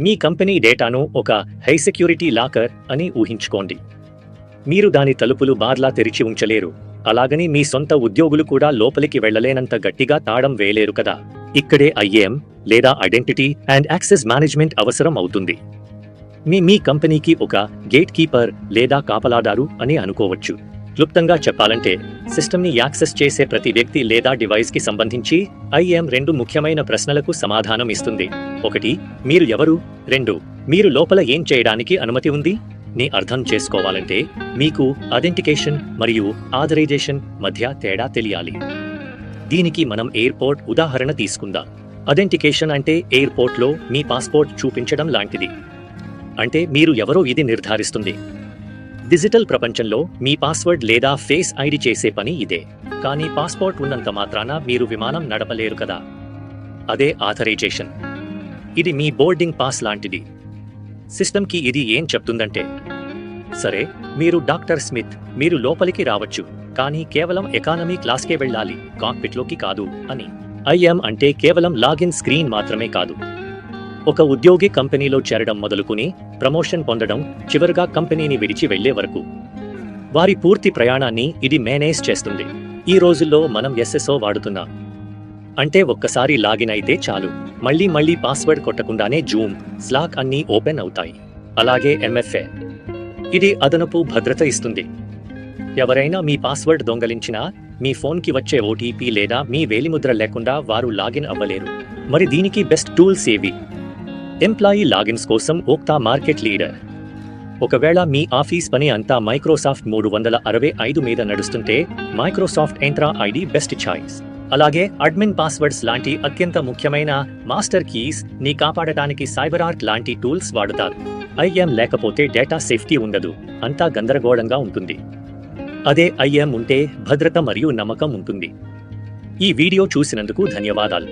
మీ company డేటాను ఒక high security locker అని ఊహించుకోండి. మీరు దాని తలుపులు బార్లా తెరిచి ఉంచలేరు. అలాగని మీ సొంత ఉద్యోగులు కూడా లోపలికి వెళ్ళలేనంత గట్టిగా తాళం వేయలేరు కదా. ఇక్కడే ఐఏఎం లేదా ఐడెంటిటీ అండ్ యాక్సెస్ మేనేజ్మెంట్ అవసరం అవుతుంది. మీ మీ కంపెనీకి ఒక గేట్ కీపర్ లేదా కాపలాదారు అని అనుకోవచ్చు. క్లుప్తంగా చెప్పాలంటే సిస్టమ్ని యాక్సెస్ చేసే ప్రతి వ్యక్తి లేదా డివైస్కి సంబంధించి ఐఎం రెండు ముఖ్యమైన ప్రశ్నలకు సమాధానం ఇస్తుంది. ఒకటి మీరు ఎవరు? రెండు మీరు లోపల ఏం చేయడానికి అనుమతి ఉంది? ని అర్థం చేసుకోవాలంటే మీకు అథెంటికేషన్ మరియు ఆథరైజేషన్ మధ్య తేడా తెలియాలి. దీనికి మనం ఎయిర్పోర్ట్ ఉదాహరణ తీసుకుందాం. అథెంటికేషన్ అంటే ఎయిర్పోర్ట్లో మీ పాస్పోర్ట్ చూపించడం లాంటిది. అంటే మీరు ఎవరో ఇది నిర్ధారిస్తుంది. డిజిటల్ ప్రపంచంలో మీ పాస్వర్డ్ లేదా ఫేస్ ఐడి చేసే పని ఇదే. కానీ పాస్పోర్ట్ ఉన్నంత మాత్రాన మీరు విమానం నడపలేరు కదా. అదే ఆథరైజేషన్. ఇది మీ బోర్డింగ్ పాస్ లాంటిది. సిస్టమ్కి ఇది ఏం చెప్తుందంటే సరే మీరు డాక్టర్ స్మిత్ మీరు లోపలికి రావచ్చు కానీ కేవలం ఎకానమీ క్లాస్కే వెళ్ళాలి కాక్పిట్లోకి కాదు అని. ఐఎం అంటే కేవలం లాగిన్ స్క్రీన్ మాత్రమే కాదు. ఒక ఉద్యోగి కంపెనీలో చేరడం మొదలుకుని ప్రమోషన్ పొందడం చివరిగా కంపెనీని విడిచి వెళ్ళే వరకు. వారి పూర్తి ప్రయాణాన్ని ఇది మేనేజ్ చేస్తుంది. ఈ రోజుల్లో మనం ఎస్ఎస్ఓ వాడుతున్నాం. అంటే ఒక్కసారి లాగిన్ అయితే చాలు. మళ్ళీ మళ్ళీ పాస్వర్డ్ కొట్టకుండానే జూమ్ స్లాక్ అన్నీ ఓపెన్ అవుతాయి. అలాగే ఎంఎఫ్ఏ. ఇది అదనపు భద్రత ఇస్తుంది. ఎవరైనా మీ పాస్వర్డ్ దొంగలించినా మీ ఫోన్కి వచ్చే ఓటీపీ లేదా మీ వేలిముద్ర లేకుండా వారు లాగిన్ అవ్వలేరు. మరి దీనికి బెస్ట్ టూల్స్ ఏవి? ఎంప్లాయీ లాగిన్స్ కోసం ఓక్తా మార్కెట్ లీడర్ ఒకవేళ మీ ఆఫీస్ పని అంతా మైక్రోసాఫ్ట్ మూడు వందల అరవై ఐదు మీద నడుస్తుంటే Microsoft Entra ID best choice అలాగే అడ్మిన్ పాస్వర్డ్స్ లాంటి అత్యంత ముఖ్యమైన మాస్టర్ కీస్ని కాపాడటానికి సైబర్ ఆర్క్ లాంటి టూల్స్ వాడతారు. ఐఎం లేకపోతే డేటా సేఫ్టీ ఉండదు. అంతా గందరగోళంగా ఉంటుంది. అదే ఐఎం ఉంటే భద్రత మరియు నమ్మకం ఉంటుంది. ఈ వీడియో చూసినందుకు ధన్యవాదాలు.